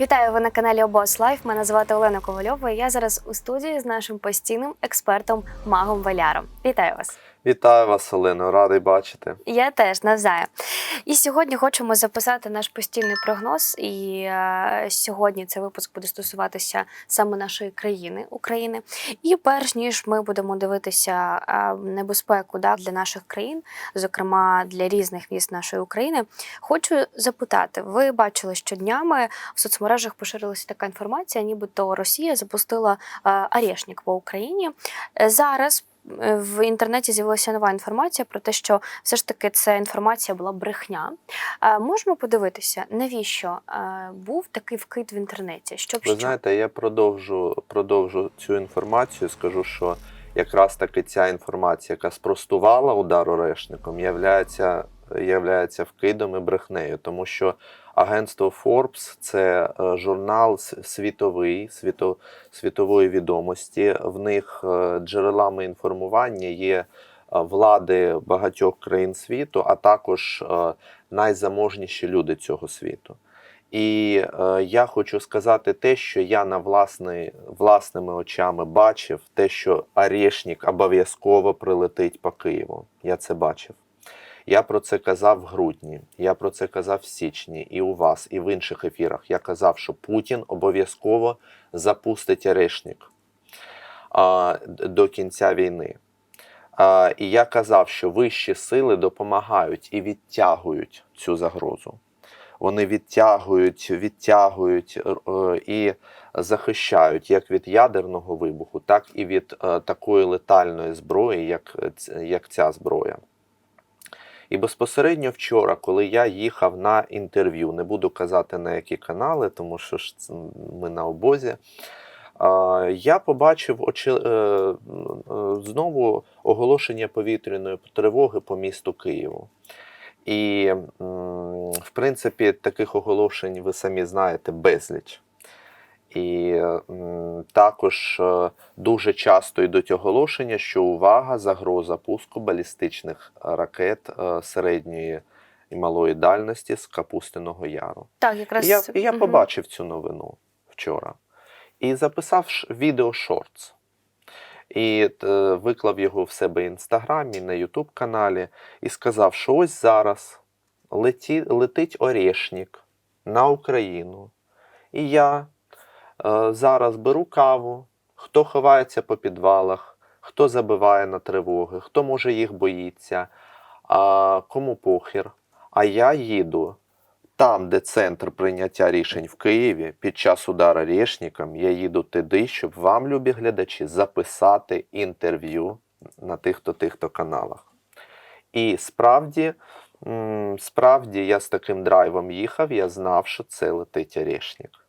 Вітаю ви на каналі Обос Лайф. Мене звати Олена Ковальова. Я зараз у студії з нашим постійним експертом Магом Валяром. Вітаю вас! Вітаю вас, Олено, радий бачити. Я теж навзаю. І сьогодні хочемо записати наш постійний прогноз. І е, сьогодні цей випуск буде стосуватися саме нашої країни України. І перш ніж ми будемо дивитися е, небезпеку да, для наших країн, зокрема для різних міст нашої України, хочу запитати: ви бачили, що днями в соцмережах поширилася така інформація, нібито Росія запустила е, арешник по Україні. Е, Зараз в інтернеті з'явилася нова інформація про те, що все ж таки ця інформація була брехня. Е, Можемо подивитися, навіщо е, був такий вкид в інтернеті? Щоб Ви що? знаєте, я продовжу, продовжу цю інформацію. Скажу, що якраз таки ця інформація, яка спростувала удар орешником, являється, являється вкидом і брехнею, тому що агентство Forbes – це е, журнал світовий, світо, світової відомості. В них е, джерелами інформування є е, влади багатьох країн світу, а також найзаможніші люди цього світу. І е, я хочу сказати те, що я на власний, власними очами бачив, те, що Орешник обов'язково прилетить по Києву. Я це бачив. Я про це казав в грудні, я про це казав в січні, і у вас, і в інших ефірах. Я казав, що Путін обов'язково запустить Орешник а, до кінця війни. А, і я казав, що вищі сили допомагають і відтягують цю загрозу. Вони відтягують, відтягують е, і захищають як від ядерного вибуху, так і від е, такої летальної зброї, як, як ця зброя. І безпосередньо вчора, коли я їхав на інтерв'ю, не буду казати на які канали, тому що ж ми на обозі. Я побачив е, знову оголошення повітряної тривоги по місту Києву. І, в принципі, таких оголошень, ви самі знаєте, безліч. І також е, дуже часто йдуть оголошення, що увага, загроза пуску балістичних ракет е, середньої і малої дальності з Капустиного Яру. Так, якраз я, я Мгм. побачив цю новину вчора і записав відео шортс. І е, виклав його в себе в інстаграмі, на Ютуб каналі, і сказав, що ось зараз леті, летить Орешник на Україну. І я зараз беру каву, хто ховається по підвалах, хто забиває на тривоги, хто може їх боїться, а кому похір. А я їду там, де центр прийняття рішень в Києві, під час удара Решником, я їду туди, щоб вам, любі глядачі, записати інтерв'ю на тих-то тих-то каналах. І справді, справді я з таким драйвом їхав, я знав, що це летить Орешник.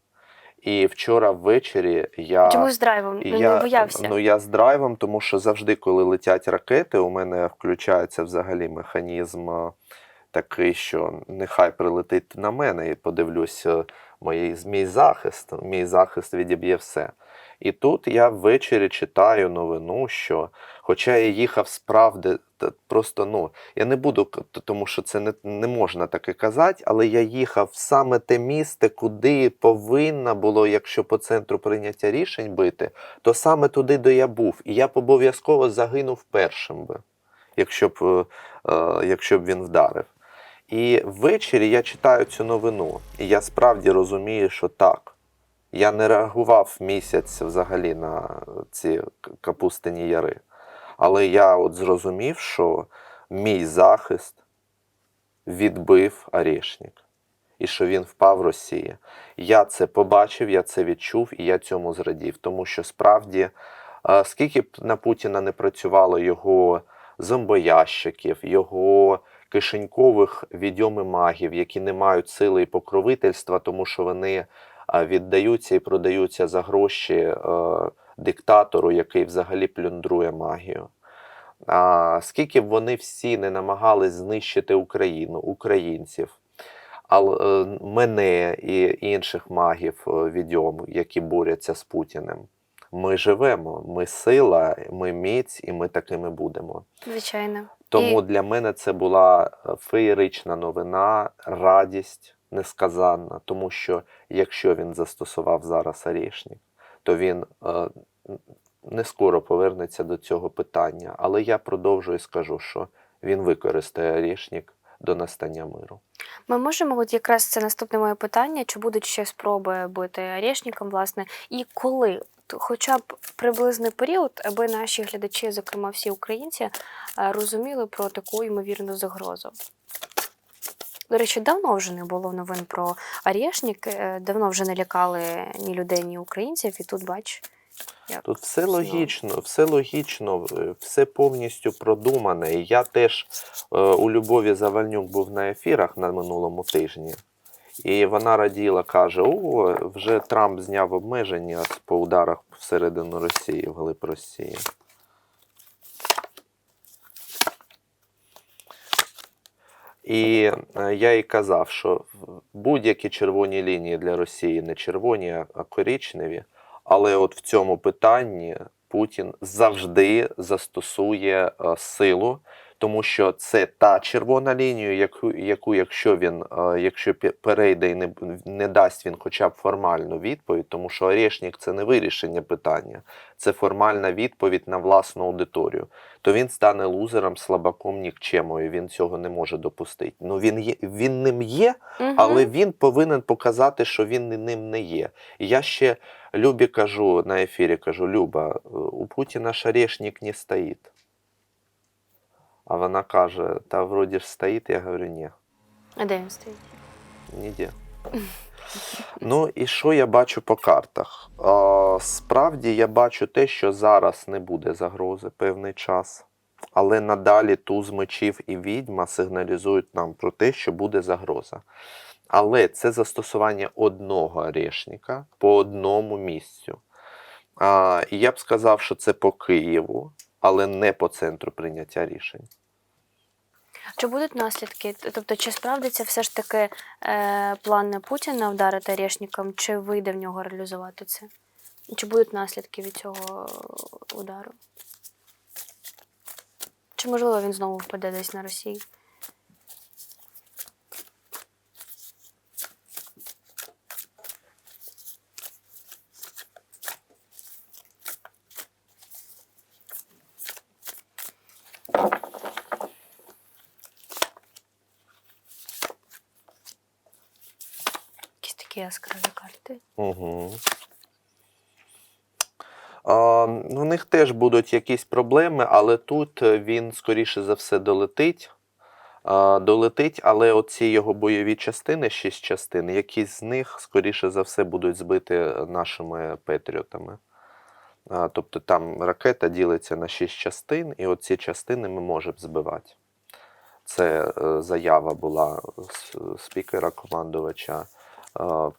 І вчора ввечері я. Чому з драйвом? Ну, я, не боявся. Ну, я з драйвом, тому що завжди, коли летять ракети, у мене включається взагалі механізм е, такий, що нехай прилетить на мене і подивлюсь мій, мій захист. Мій захист відіб'є все. І тут я ввечері читаю новину, що, хоча я їхав справді, просто ну, я не буду, тому що це не, не можна таке казати, але я їхав в саме те місце, куди повинна було, якщо по центру прийняття рішень бити, то саме туди, де я був. І я б обов'язково загинув першим би, якщо б, е, е, якщо б він вдарив. І ввечері я читаю цю новину, і я справді розумію, що так. Я не реагував місяць взагалі на ці капустині яри. Але я от зрозумів, що мій захист відбив Орешник. І що він впав в Росії. Я це побачив, я це відчув, і я цьому зрадів. Тому що справді, е, скільки б на Путіна не працювало його зомбоящиків, його кишенькових відьом і магів, які не мають сили і покровительства, тому що вони віддаються і продаються за гроші е, диктатору, який взагалі плюндрує магію. А скільки б вони всі не намагались знищити Україну, українців, ал, е, мене і інших магів е, відьом, які борються з Путіним. Ми живемо, ми сила, ми міць, і ми такими будемо. Звичайно. Тому І- для мене це була е, феєрична новина, радість, несказанна, тому що якщо він застосував зараз Арішнік, то він е, не скоро повернеться до цього питання. Але я продовжую і скажу, що він використає Арішнік до настання миру. Ми можемо, от якраз це наступне моє питання, чи будуть ще спроби бити Орешником, власне, і коли? Хоча б приблизний період, аби наші глядачі, зокрема всі українці, е, розуміли про таку ймовірну загрозу. До речі, давно вже не було новин про Орешник, е, давно вже не лякали ні людей, ні українців, і тут бач. Як Тут все логічно, все логічно, е, все повністю продумане. І я теж е, у Любові Завальнюк був на ефірах на минулому тижні. І вона раділа, каже: О, вже Трамп зняв обмеження по ударах всередину Росії, вглиб Росії. І е, я їй казав, що будь-які червоні лінії для Росії не червоні, а коричневі. Але от в цьому питанні Путін завжди застосує е, силу, тому що це та червона лінія, яку, яку якщо він е, якщо пе- перейде і не, не дасть він хоча б формальну відповідь, тому що Орешник це не вирішення питання, це формальна відповідь на власну аудиторію, то він стане лузером, слабаком, нікчемою. Він цього не може допустити. Ну він є, він ним є, але він повинен показати, що він ним не є. Я ще Любі кажу на ефірі: кажу: Люба, е, у Путіна ж орешник не стоїть. А вона каже: Та вроді ж стоїть, я говорю, ні, А де він стоїть? ніде. Ну і що я бачу по картах? А, справді я бачу те, що зараз не буде загрози певний час. Але надалі туз мечів і відьма сигналізують нам про те, що буде загроза. Але це застосування одного орешника по одному місцю. А, і я б сказав, що це по Києву, але не по центру прийняття рішень. Чи будуть наслідки? Тобто, чи справдиться все ж таки е, план Путіна вдарити Орешником, чи вийде в нього реалізувати це? Чи будуть наслідки від цього удару? Чи можливо він знову впаде десь на Росію? Якісь такі яскраві карти. Угу. А, в них теж будуть якісь проблеми, але тут е, він, скоріше за все, долетить. Долетить, але оці його бойові частини, шість частин, якісь з них, скоріше за все, будуть збиті нашими петріотами. Тобто там ракета ділиться на шість частин, і оці частини ми можемо збивати. Це е, заява була спікера командувача е,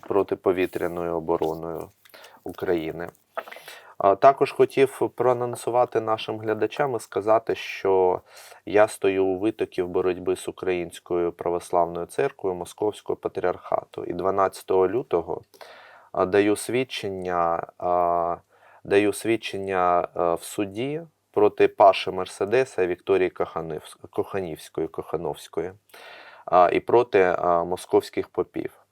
протиповітряною обороною України. Також хотів проанонсувати нашим глядачам і сказати, що я стою у витоків боротьби з Українською православною церквою Московського патріархату. І 12 лютого даю свідчення, даю свідчення в суді проти Паши Мерседеса і Вікторії Коханівської, Кохановської і проти московських попів.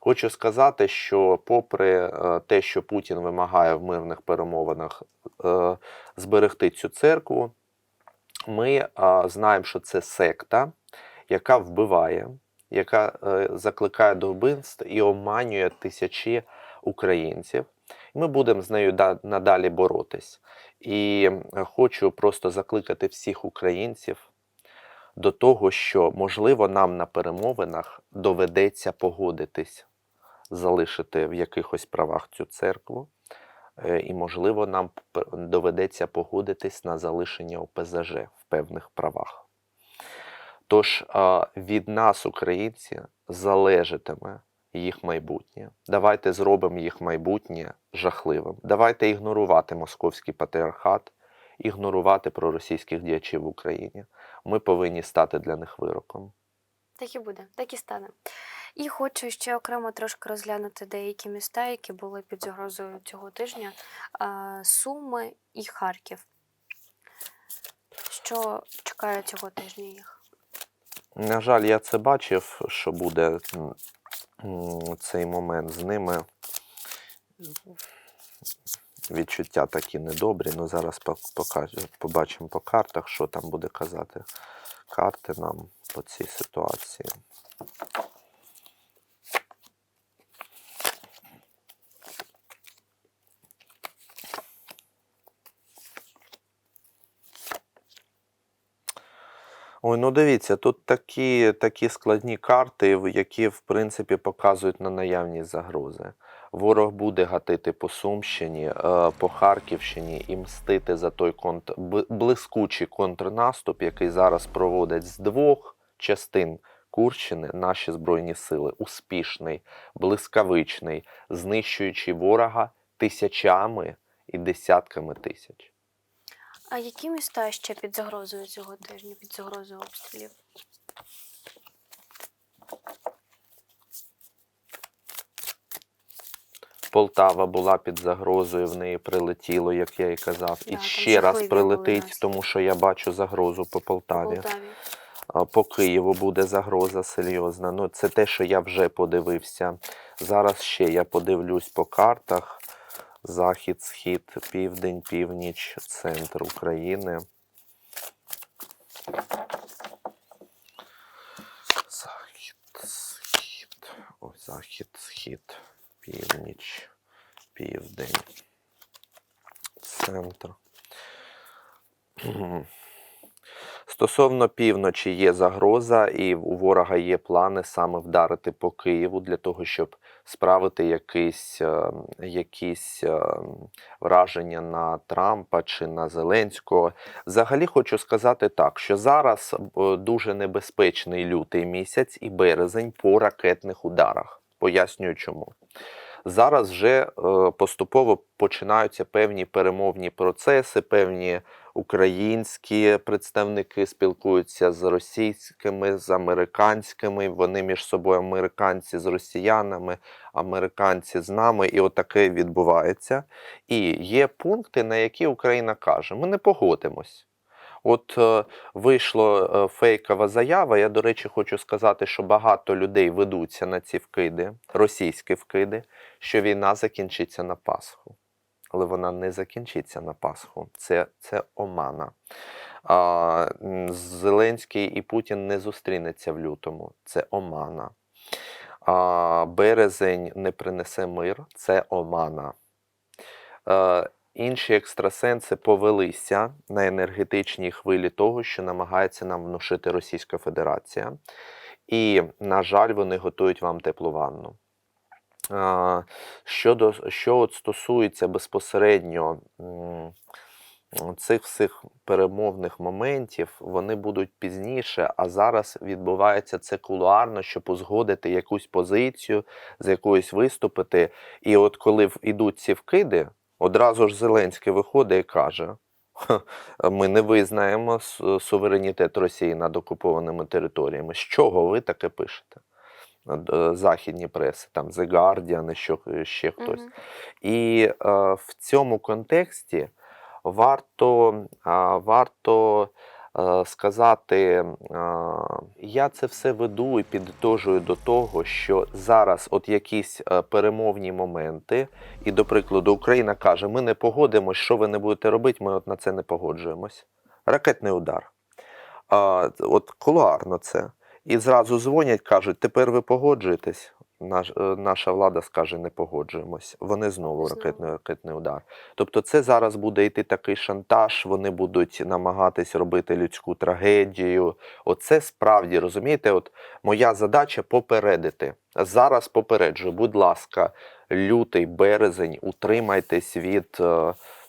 Хочу сказати, що попри е, те, що Путін вимагає в мирних перемовинах е, зберегти цю церкву, ми е, знаємо, що це секта, яка вбиває, яка закликає до вбивств і обманює тисячі українців. Ми будемо з нею надалі боротись. І хочу просто закликати всіх українців до того, що можливо нам на перемовинах доведеться погодитись, залишити в якихось правах цю церкву, е, і можливо нам доведеться погодитись на залишення ОПЗЖ в певних правах. Тож від нас, українці, залежатиме їх майбутнє. Давайте зробимо їх майбутнє жахливим. Давайте ігнорувати московський патріархат, ігнорувати проросійських діячів в Україні. Ми повинні стати для них вироком. Так і буде, так і стане. І хочу ще окремо трошки розглянути деякі міста, які були під загрозою цього тижня: Суми і Харків. Що чекає цього тижня їх? На жаль, я це бачив, що буде цей момент з ними. Відчуття такі недобрі. Ну зараз покажу, побачимо по картах, що там буде казати карти нам по цій ситуації. Ой, ну дивіться, тут такі, такі складні карти, які в принципі показують на наявність загрози. Ворог буде гатити по Сумщині, е, по Харківщині і мстити за той контр... б- блискучий контрнаступ, який зараз проводять з двох частин Курщини наші збройні сили. Успішний, блискавичний, знищуючи ворога тисячами і десятками тисяч. А які міста ще під загрозою цього тижня, під загрозою обстрілів? Полтава була під загрозою, в неї прилетіло, як я і казав, Да, і ще раз прилетить, тому що я бачу загрозу по По Полтаві. Полтаві. По Києву буде загроза серйозна. Ну, це те, що я вже подивився. Зараз ще я подивлюсь по картах: захід, схід, південь, північ, центр України. Захід, схід. Ось захід, схід, північ, південь, центр. Стосовно півночі є загроза, і у ворога є плани саме вдарити по Києву для того, щоб справити якісь, е, якісь е, враження на Трампа чи на Зеленського. Взагалі хочу сказати так, що зараз е, дуже небезпечний лютий місяць і березень по ракетних ударах. Пояснюю чому. Зараз вже поступово починаються певні перемовні процеси, певні українські представники спілкуються з російськими, з американськими. Вони між собою американці з росіянами, американці з нами, і отаке відбувається. І є пункти, на які Україна каже: ми не погодимось. От е, вийшла е, фейкова заява. Я, до речі, хочу сказати, що багато людей ведуться на ці вкиди, російські вкиди, що війна закінчиться на Пасху. Але вона не закінчиться на Пасху. Це, це омана. А, Зеленський і Путін не зустрінеться в лютому. Це омана. А, березень не принесе мир. Це омана. Е, інші екстрасенси повелися на енергетичній хвилі того, що намагається нам внушити Російська Федерація. І, на жаль, вони готують вам теплу ванну. Щодо, що от стосується безпосередньо цих всіх перемовних моментів, вони будуть пізніше, а зараз відбувається це кулуарно, щоб узгодити якусь позицію, з якоюсь виступити. І от коли ідуть ці вкиди, одразу ж Зеленський виходить і каже: ми не визнаємо суверенітет Росії над окупованими територіями. З чого ви таке пишете? Д- Західні преси, там The Guardian, що, ще хтось. Мгм. І е, в цьому контексті варто, а, варто е, сказати, е, я це все веду і підтожую до того, що зараз от якісь е, перемовні моменти, і, до прикладу, Україна каже: ми не погодимось, що ви не будете робити, ми от на це не погоджуємось. Ракетний удар. А, от кулуарно це. І зразу дзвонять, кажуть, тепер ви погоджуєтесь. Наш, е, наша влада скаже, не погоджуємось. Вони знову ракетний, ракетний удар. Тобто, це зараз буде йти такий шантаж, вони будуть намагатись робити людську трагедію. Оце справді розумієте, от моя задача попередити. Зараз попереджую, будь ласка, лютий березень, утримайтесь від.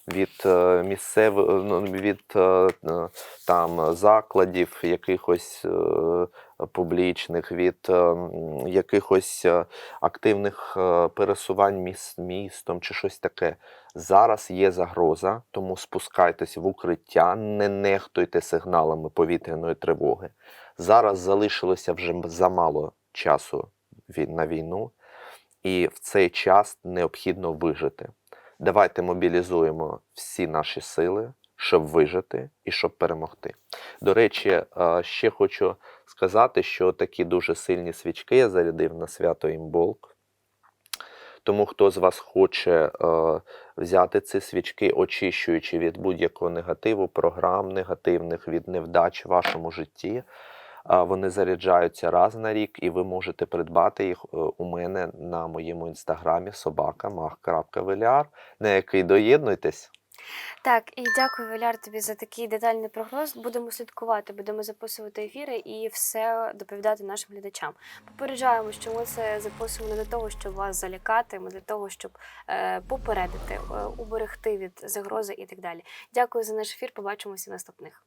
Е, Від е, місцевих ну, від е, е, там закладів якихось е, публічних, від е, якихось е, активних е, пересувань міс, містом чи щось таке. Зараз є загроза, тому спускайтесь в укриття, не нехтуйте сигналами повітряної тривоги. Зараз залишилося вже замало часу на війну, і в цей час необхідно вижити. Давайте мобілізуємо всі наші сили, щоб вижити і щоб перемогти. До речі, е, ще хочу сказати, що такі дуже сильні свічки я зарядив на свято імболк. Тому хто з вас хоче е, взяти ці свічки, очищуючи від будь-якого негативу, програм негативних, від невдач в вашому житті, Вони заряджаються раз на рік, і ви можете придбати їх е, у мене на моєму інстаграмі собака mах.веляр, на який доєднуйтесь. Так, і дякую, Валяр, тобі за такий детальний прогноз. Будемо слідкувати, будемо записувати ефіри і все доповідати нашим глядачам. Попереджаємо, що ми це записуємо не для того, щоб вас залякати, ми для того, щоб е, попередити, е, уберегти від загрози і так далі. Дякую за наш ефір. Побачимося наступних.